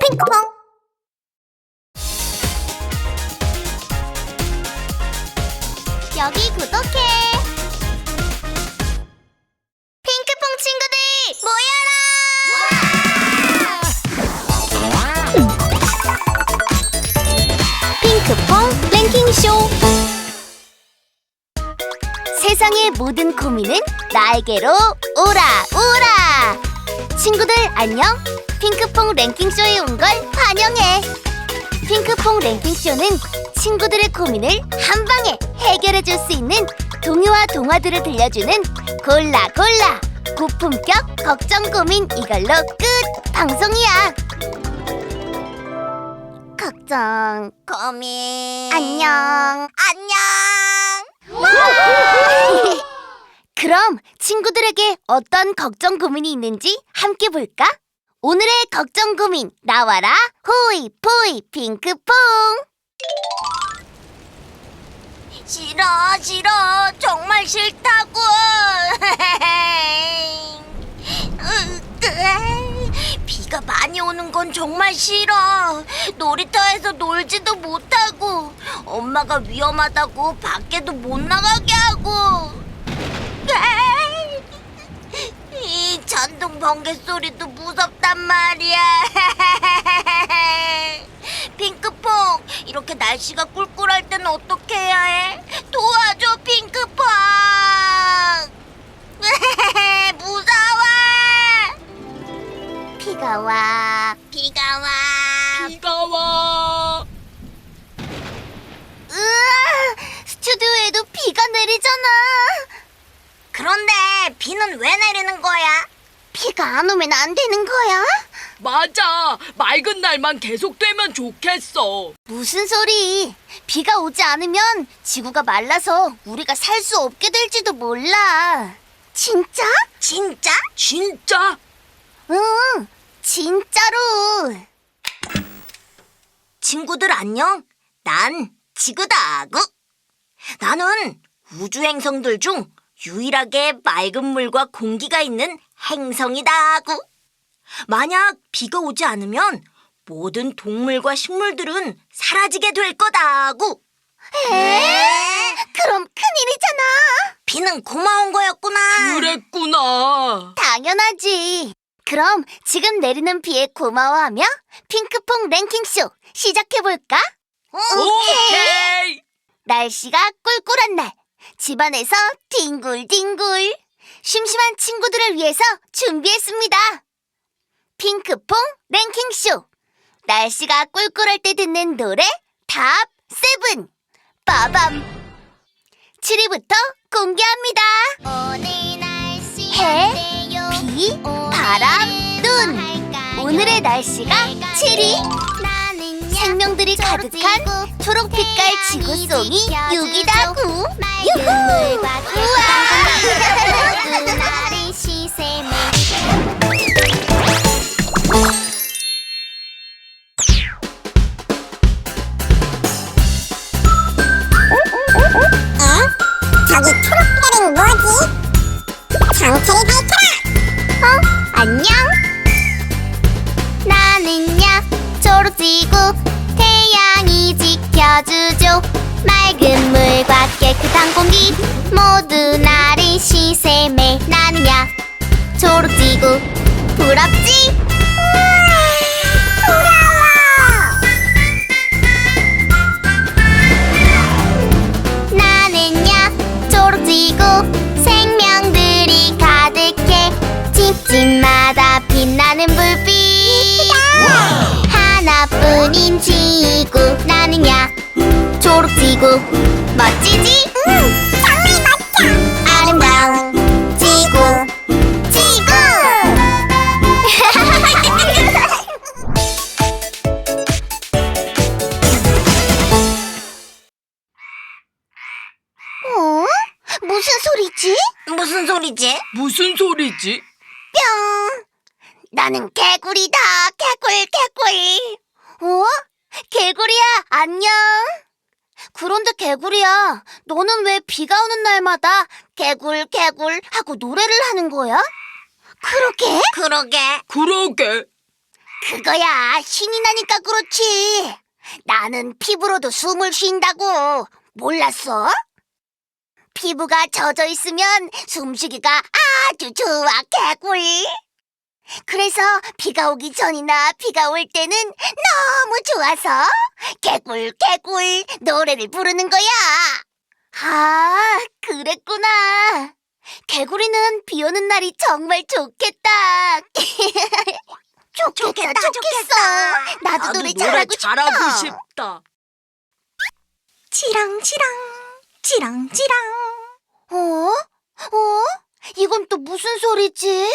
핑크퐁. 여기 구독해. 핑크퐁 친구들 모여라! 핑크퐁 랭킹쇼. 세상의 모든 고민은 나에게로 오라 오라 친구들 안녕. 핑크퐁 랭킹쇼에 온 걸 환영해. 핑크퐁 랭킹쇼는 친구들의 고민을 한 방에 해결해 줄 수 있는 동요와 동화들을 들려주는 골라 골라. 고품격 걱정 고민 이걸로 끝. 방송이야. 걱정 고민. 안녕. 안녕 그럼 친구들에게 어떤 걱정 고민이 있는지 함께 볼까? 오늘의 걱정 고민 나와라. 호이 포이 핑크퐁. 싫어 싫어. 정말 싫다고. 비가 많이 오는 건 정말 싫어. 놀이터에서 놀지도 못하고 엄마가 위험하다고 밖에도 못 나가게 하고 이 전동 번개 소리도 무섭단 말이야. 핑크퐁, 이렇게 날씨가 꿀꿀할 땐 어떻게 해야 해? 도와줘, 핑크퐁. 무서워. 비가 와, 비가 와. 비가 와. 으아, 스튜디오에도 비가 내리잖아. 그런데 비는 왜 내리는 거야? 비가 안 오면 안 되는 거야? 맞아. 맑은 날만 계속되면 좋겠어. 무슨 소리? 비가 오지 않으면 지구가 말라서 우리가 살 수 없게 될지도 몰라. 진짜? 진짜? 진짜? 응, 진짜로. 친구들 안녕. 난 지구다구. 나는 우주 행성들 중 유일하게 맑은 물과 공기가 있는 행성이다구. 만약 비가 오지 않으면 모든 동물과 식물들은 사라지게 될 거다구. 에? 그럼 큰일이잖아. 비는 고마운 거였구나. 그랬구나. 당연하지. 그럼 지금 내리는 비에 고마워하며 핑크퐁 랭킹쇼 시작해볼까? 오케이. 날씨가 꿀꿀한 날 집안에서 뒹굴뒹굴 심심한 친구들을 위해서 준비했습니다. 핑크퐁 랭킹쇼. 날씨가 꿀꿀할 때 듣는 노래 탑 세븐. 빠밤. 7위부터 공개합니다. 해, 비, 바람, 눈. 오늘의 날씨가 7위 생명들이 가득한 초록 빛깔 지구송이 6이다구 유후? 정체를 밝혀라! 어? 안녕 지켜주죠. 맑은 물과 깨끗한 공기 모두 나를 시샘해 나는야 초록지구 부럽지? 나는야 초록지구 생명들이 가득해. 집집마다 빛나는 불빛. 하나뿐인 지구 나는야 초록지구 멋지지? 정말 멋져! 아름다운 지구 지구 어? 무슨 소리지? 무슨 소리지? 무슨 소리지? 뿅! 나는 개구리다. 개굴, 개굴. 어? 개구리야, 안녕. 그런데 개구리야, 너는 왜 비가 오는 날마다 개굴, 개굴 하고 노래를 하는 거야? 그러게? 그러게. 그러게. 그거야 신이 나니까 그렇지. 나는 피부로도 숨을 쉰다고. 몰랐어? 피부가 젖어 있으면 숨쉬기가 아주 좋아, 개꿀. 그래서 비가 오기 전이나 비가 올 때는 너무 좋아서 개꿀, 개꿀 노래를 부르는 거야. 아, 그랬구나. 개구리는 비 오는 날이 정말 좋겠다. 좋겠다, 좋겠어. 나도, 노래 잘하고 싶어. 잘하고 싶다. 치랑치랑 치랑치랑 어? 어? 이건 또 무슨 소리지?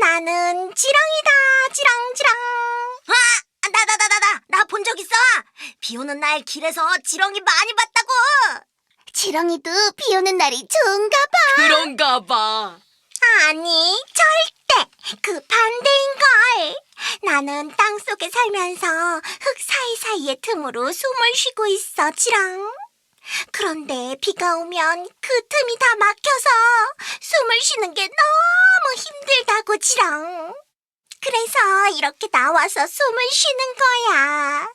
나는 지렁이다 지렁 지렁 아! 나 나 나 나 나 나 본 적 있어 비 오는 날 길에서 지렁이 많이 봤다고 지렁이도 비 오는 날이 좋은가 봐. 그런가 봐. 아니 절대 그 반대인걸 나는 땅 속에 살면서 흙 사이사이의 틈으로 숨을 쉬고 있어 지렁 그런데 비가 오면 그 틈이 다 막혀서 숨을 쉬는 게 너무 힘들다고 지렁 그래서 이렇게 나와서 숨을 쉬는 거야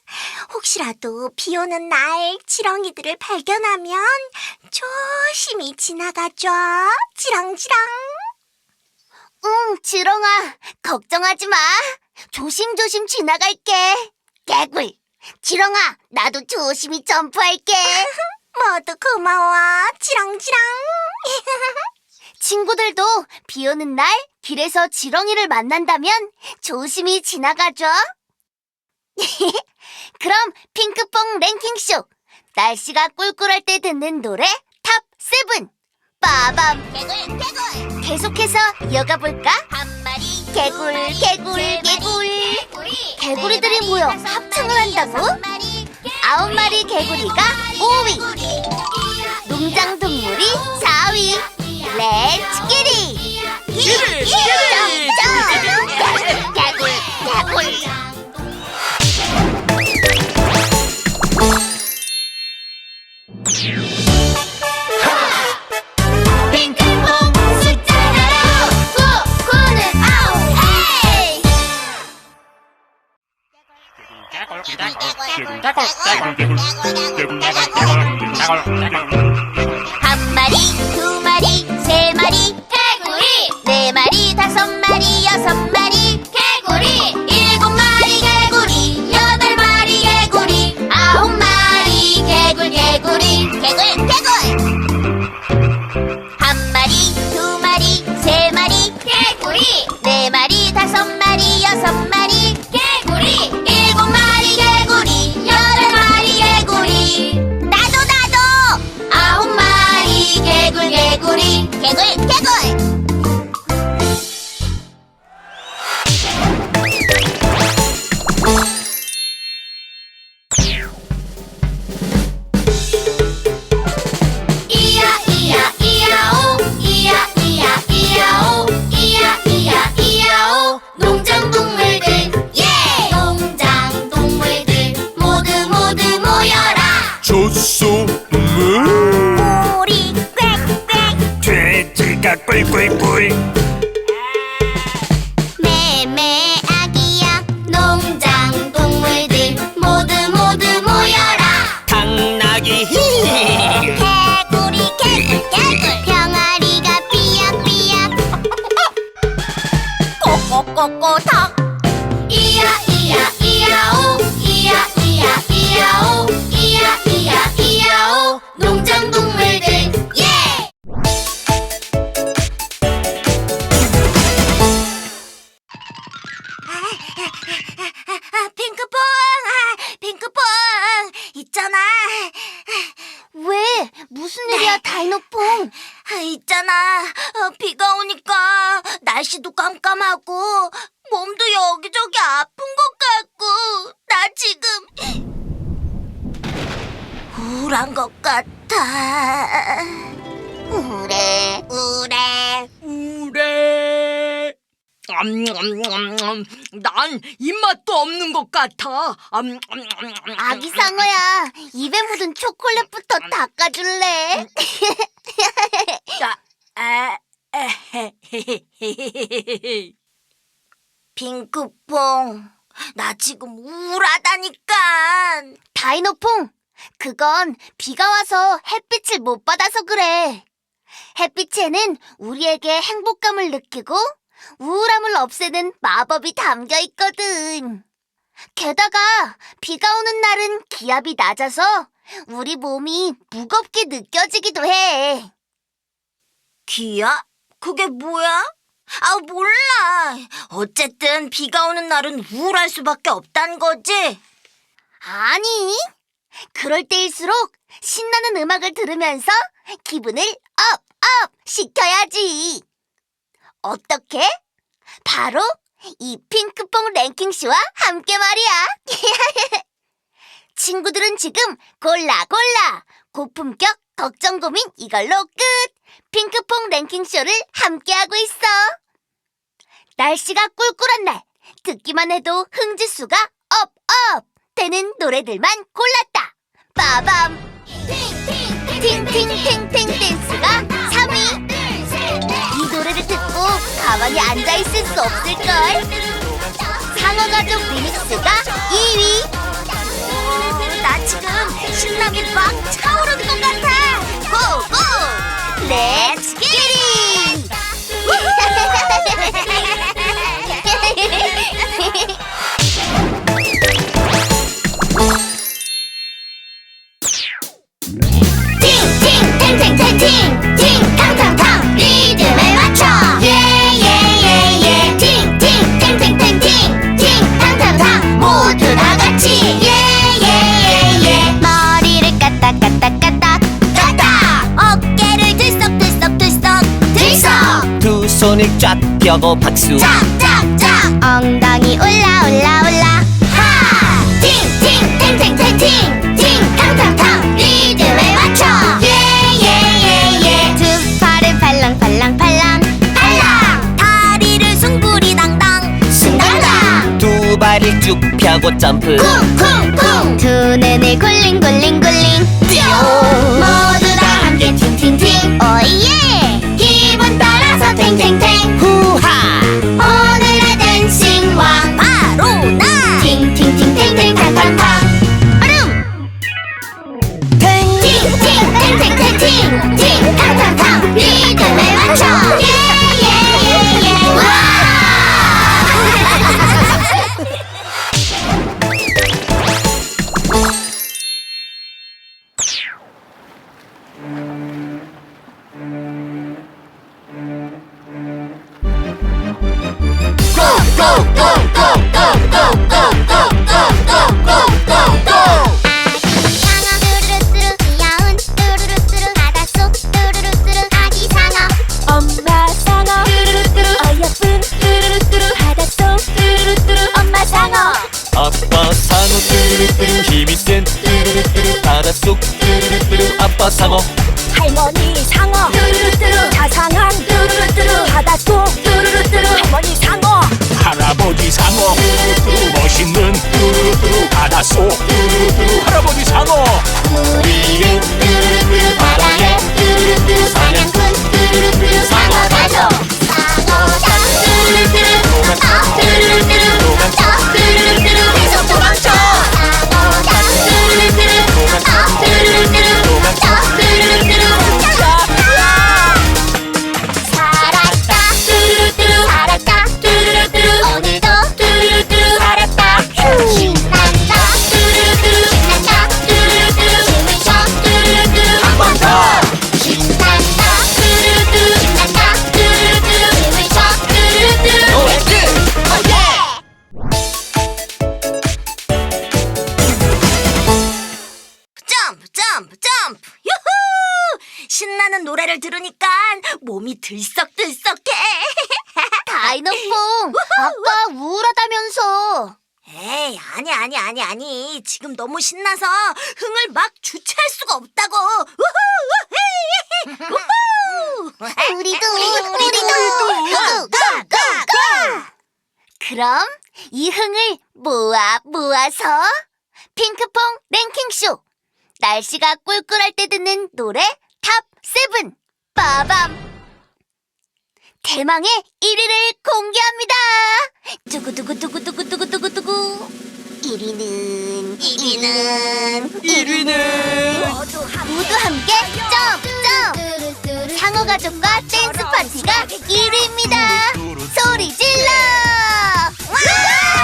혹시라도 비 오는 날 지렁이들을 발견하면 조심히 지나가줘 지렁지렁 응, 지렁아. 걱정하지 마. 조심조심 지나갈게. 개굴. 지렁아, 나도 조심히 점프할게. 모두 고마워 지렁지렁 친구들도 비 오는 날 길에서 지렁이를 만난다면 조심히 지나가줘. 그럼 핑크퐁 랭킹쇼. 날씨가 꿀꿀할 때 듣는 노래 탑 세븐. 빠밤. 개굴, 개굴. 계속해서 이어가 볼까? 한 마리. 개굴, 개굴, 개굴. 개구리들이 모여 합창을 한다고? 아홉 마리 개구리가 5위. 농장 동물이 4위. 렛츠 기리! 기리, 기리! 개굴, 개굴. 핑크퐁 숫자가요 구, 구는 아홉, 에이! 한 마리, 두 마리, 세 마리, 개 왜? 무슨 일이야, 다이노퐁? 아, 있잖아 어, 비가 오니까 날씨도 깜깜하고 몸도 여기저기 아픈 것 같고 나 지금 우울한 것 같아 우울해 우울해 우레. 음, 음, 음, 음. 난 입맛도 없는 것 같아. 음, 음, 음, 음. 아기 상어야, 입에 묻은 초콜릿부터 닦아줄래? 자, 아, 에헤헤헤헤헤. 핑크퐁 나 지금 우울하다니까. 다이노퐁, 그건 비가 와서 햇빛을 못 받아서 그래. 햇빛에는 우리에게 행복감을 느끼고 우울함을 없애는 마법이 담겨 있거든. 게다가 비가 오는 날은 기압이 낮아서 우리 몸이 무겁게 느껴지기도 해. 기야? 그게 뭐야? 아, 몰라. 어쨌든 비가 오는 날은 우울할 수밖에 없단 거지. 아니, 그럴 때일수록 신나는 음악을 들으면서 기분을 업, 업 시켜야지. 어떻게? 바로 이 핑크퐁 랭킹쇼와 함께 말이야. 친구들은 지금 골라 골라 고품격 걱정 고민 이걸로 끝. 핑크퐁 랭킹쇼를 함께하고 있어. 날씨가 꿀꿀한 날 듣기만 해도 흥지수가 업, 업 되는 노래들만 골랐다. 빠밤. 팅팅팅팅 댄스가 가만히 앉아 있을 수 없을걸. 상어가족 리믹스가 2위. 어, 나 지금 신나게 막 차오르는 것 같아. 고고! 렛츠 기릿! 팅팅탱탱탱팅 팅탕탕탕 쫙 펴고 박수. 짝짝짝 엉덩이 올라 올라 올라. 하! 팅팅 탱탱탱팅 팅 탕탕탕. 리듬에 맞춰. 예예예예. 두 팔을 팔랑팔랑 팔랑. 팔랑. 다리를 숭구리 당당 숭당당. 두 발을 쭉 펴고 점프. 쿵쿵쿵. 두 눈을 굴링 굴링 굴링 너무 신나서 흥을 막 주체할 수가 없다고. 우후 우후 우리도 우리도 고고고고 그럼 이 흥을 모아 모아서 핑크퐁 랭킹쇼. 날씨가 꿀꿀할 때 듣는 노래 탑 세븐. 빠밤. 대망의 1위를 공개합니다. 두구두구두구두구두구두구두구 1위는 1위는 1위는 모두 함께 점점 상어 가족과 댄스 파티가 1위입니다. 소리 질러! 상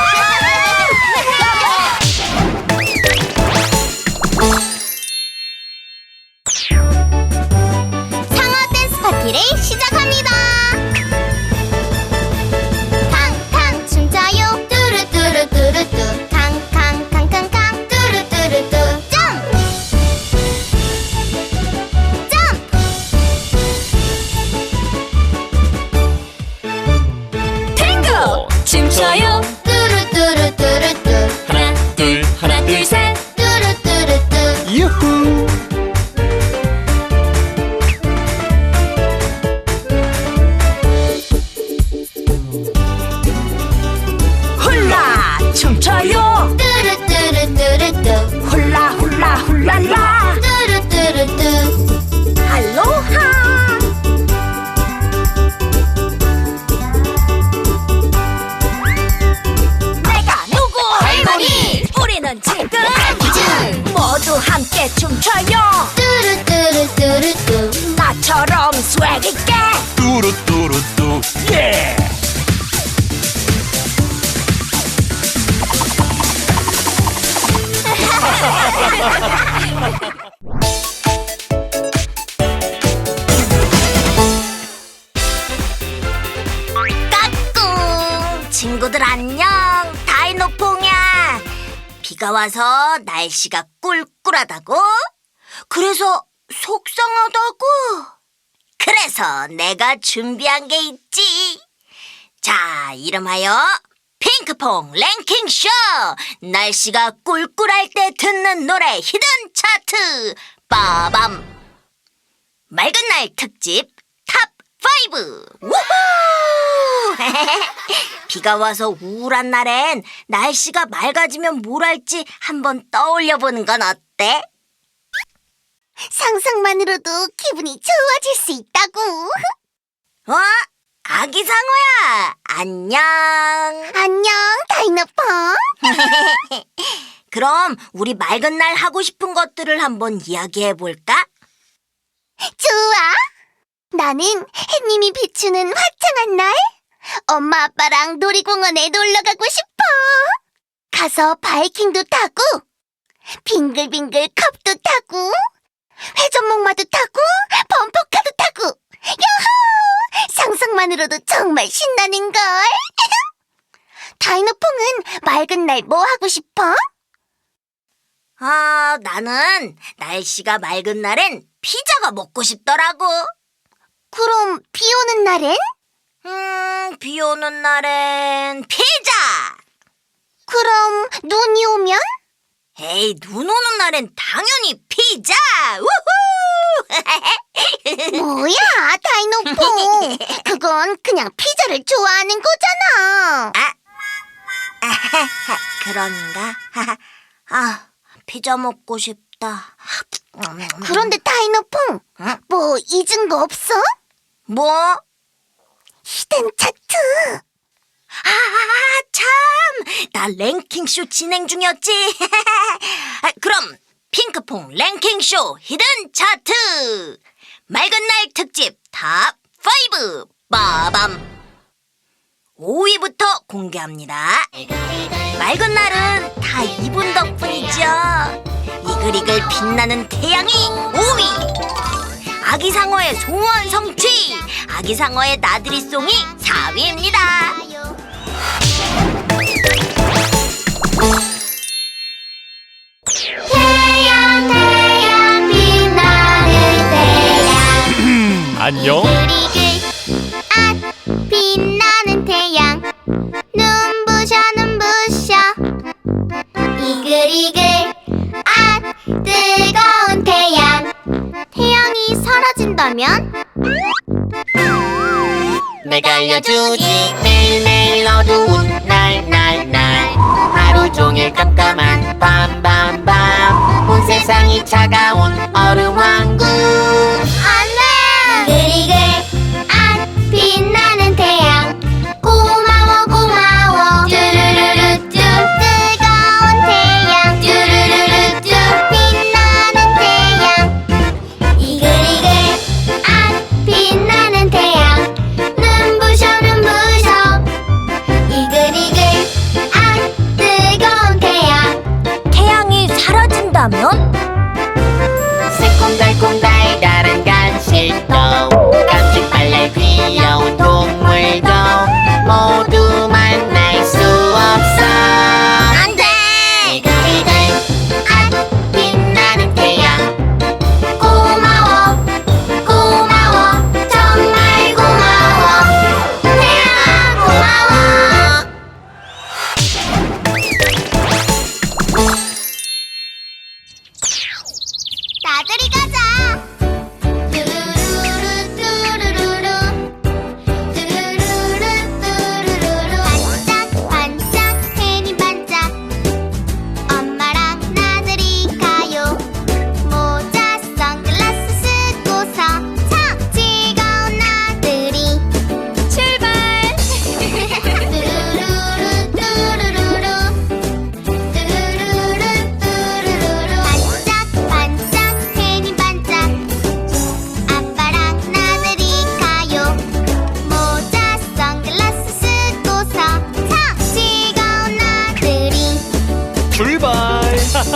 비가 와서 날씨가 꿀꿀하다고? 그래서 속상하다고? 그래서 내가 준비한 게 있지. 자 이름하여 핑크퐁 랭킹쇼! 날씨가 꿀꿀할 때 듣는 노래 히든 차트! 빠밤! 맑은 날 특집 탑 5! 우후! 비가 와서 우울한 날엔 날씨가 맑아지면 뭘 할지 한번 떠올려 보는 건 어때? 상상만으로도 기분이 좋아질 수 있다고 어? 아기 상어야! 안녕! 안녕 다이노펑 그럼 우리 맑은 날 하고 싶은 것들을 한번 이야기해 볼까? 좋아 나는 햇님이 비추는 화창한 날? 엄마 아빠랑 놀이공원에 놀러 가고 싶어. 가서 바이킹도 타고 빙글빙글 컵도 타고 회전목마도 타고 범퍼카도 타고. 야호! 상상만으로도 정말 신나는걸. 다이노퐁은 맑은 날 뭐 하고 싶어? 아, 나는 날씨가 맑은 날엔 피자가 먹고 싶더라고. 그럼 비 오는 날엔? 음, 비 오는 날엔 피자! 그럼 눈이 오면? 에이, 눈 오는 날엔 당연히 피자! 우후! 뭐야, 다이노퐁. 그건 그냥 피자를 좋아하는 거잖아. 그런가? 아, 피자 먹고 싶다. 그런데 다이노퐁, 응? 뭐 잊은 거 없어? 뭐? 히든 차트. 아, 참! 나 랭킹쇼 진행 중이었지. 아, 그럼 핑크퐁 랭킹쇼 히든 차트! 맑은 날 특집 탑 5! 빠밤! 5위부터 공개합니다. 맑은 날은 다 이분 덕분이죠. 이글이글 빛나는 태양이 5위! 아기상어의 소원 성취! 아기상어의 나들이송이 4위입니다. 태양, 태양, 빛나는 태양. 안녕 이글이글, 아, 빛나는 태양. 눈부셔, 눈부셔. 이글이글, 아, 뜨거운 내가 알려주지. 매일매일 어두운 날 날 날. 하루 종일 깜깜한 밤밤밤. 온 세상이 차가운 얼음 왕국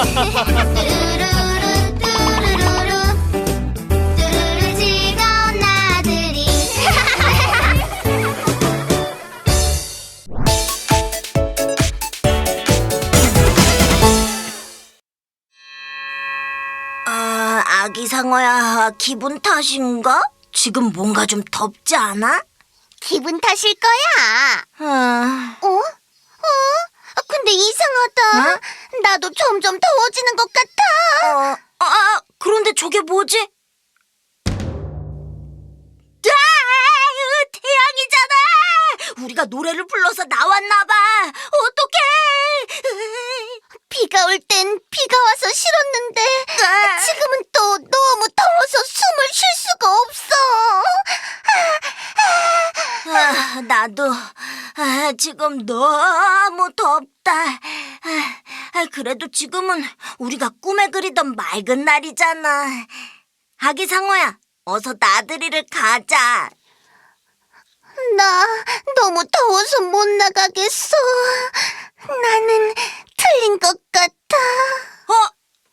뚜루루루 뚜루루루 뚜루루 즐거운 나들이 아, 아기 상어야, 기분 탓인가? 지금 뭔가 좀 덥지 않아? 기분 탓일 거야 아, 어? 어? 근데 이상하다 나도 점점 더워지는 것 같아 어, 아, 그런데 저게 뭐지? 아, 태양이잖아! 우리가 노래를 불러서 나왔나봐! 어떡해! 비가 올 땐 비가 와서 싫었는데 아. 지금은 또 너무 더워서 숨을 쉴 수가 없어. 아, 나도 아, 지금 너무 덥다. 아, 아, 그래도 지금은 우리가 꿈에 그리던 맑은 날이잖아. 아기 상어야, 어서 나들이를 가자. 나 너무 더워서 못 나가겠어. 나는 틀린 것 같아. 어,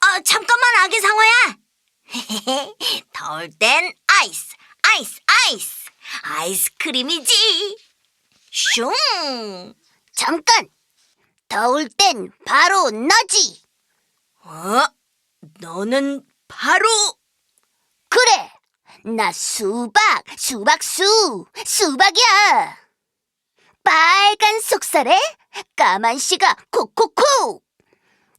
아, 잠깐만 아기 상어야. 더울 땐 아이스, 아이스, 아이스. 아이스크림이지. 슝. 잠깐. 더울 땐 바로 너지. 어? 너는 바로 그래. 나 수박, 수박수, 수박이야. 빨간 속살에 까만 씨가 콕콕콕.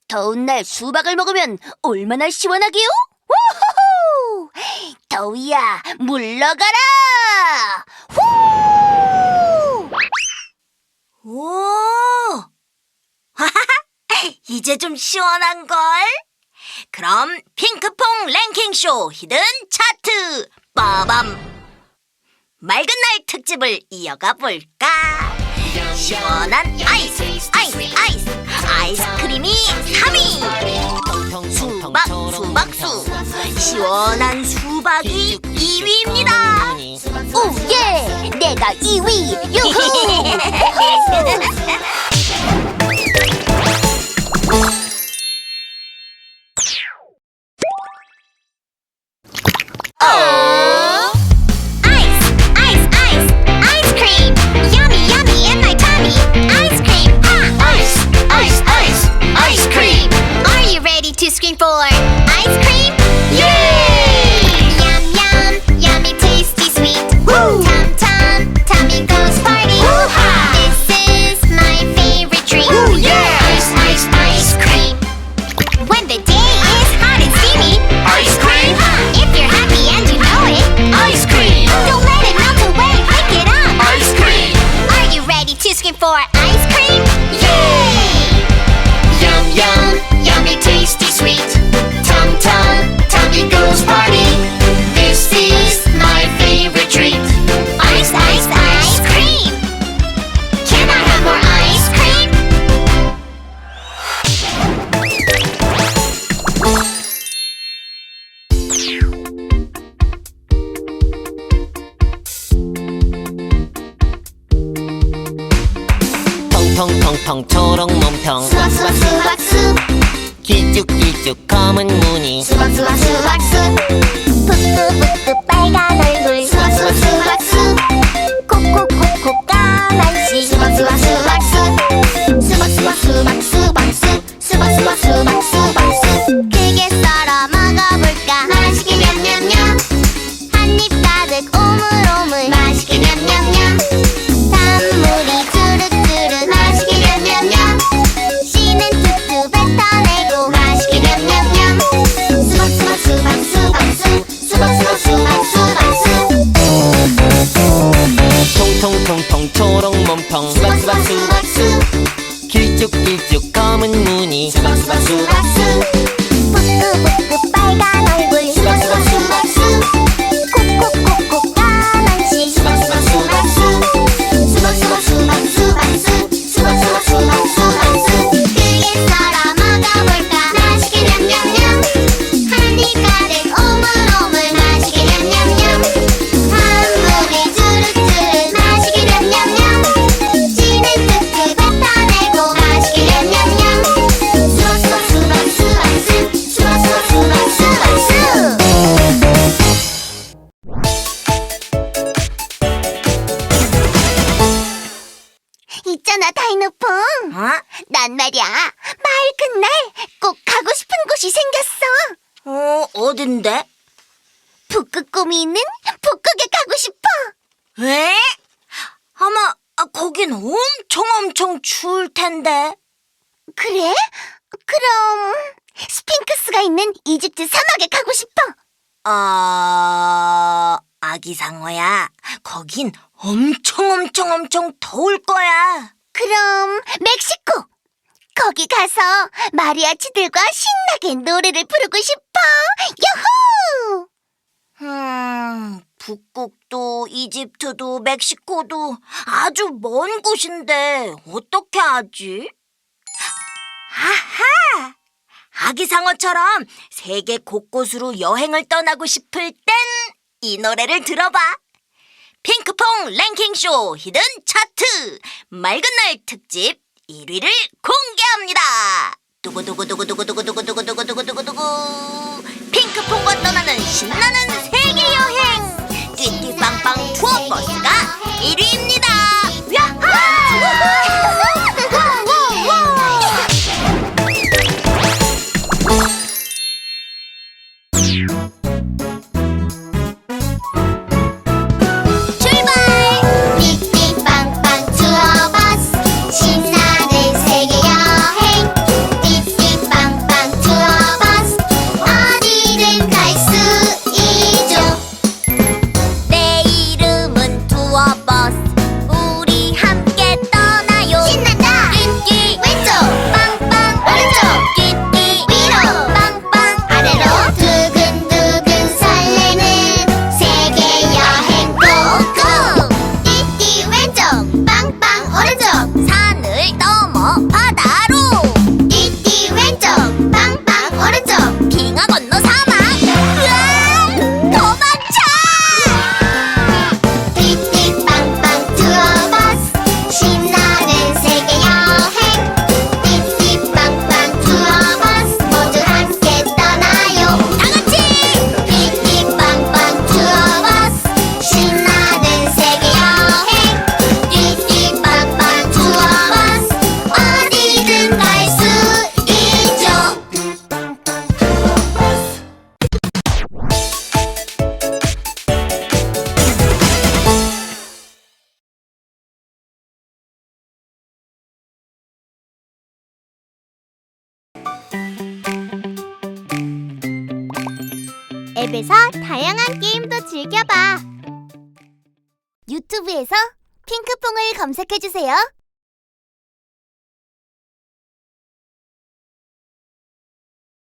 더운 날 수박을 먹으면 얼마나 시원하게요? 우후후! 더위야 물러가라! 후! 오! 이제 좀 시원한걸? 그럼 핑크퐁 랭킹쇼 히든 차트 빠밤! 맑은 날 특집을 이어가 볼까? 시원한 아이스, 아이스, 아이스! 아이스크림이 3위! 수박, 수박수! 시원한 수박이 2위입니다! 오 예! 내가 2위! 유후! 통통통통 초록 몸통 수박 수박 수박 수. 길쭉길쭉 검은 무늬 수박 수박 수박 수 푸끄푸끄 빨간 얼굴 수박 수박 수박 수 콕콕콕콕 까만 씨 수박 수박 수박 수 수박 수박 수박 수 그럼 스핑크스가 있는 이집트 사막에 가고 싶어 아, 아기 상어야. 거긴 엄청 엄청 엄청 더울 거야. 그럼 멕시코 거기 가서 마리아치들과 신나게 노래를 부르고 싶어 야호 음, 북극도 이집트도 멕시코도 아주 먼 곳인데 어떻게 하지? 아하! 아기 상어처럼 세계 곳곳으로 여행을 떠나고 싶을 땐 이 노래를 들어봐. 핑크퐁 랭킹쇼 히든 차트 맑은 날 특집 1위를 공개합니다. 두구두구두구두구두구두구두구두구두구두구 핑크퐁과 떠나는 신나는 세계 여행 띠띠빵빵 투어 버스가 1위입니다. 검색해주세요.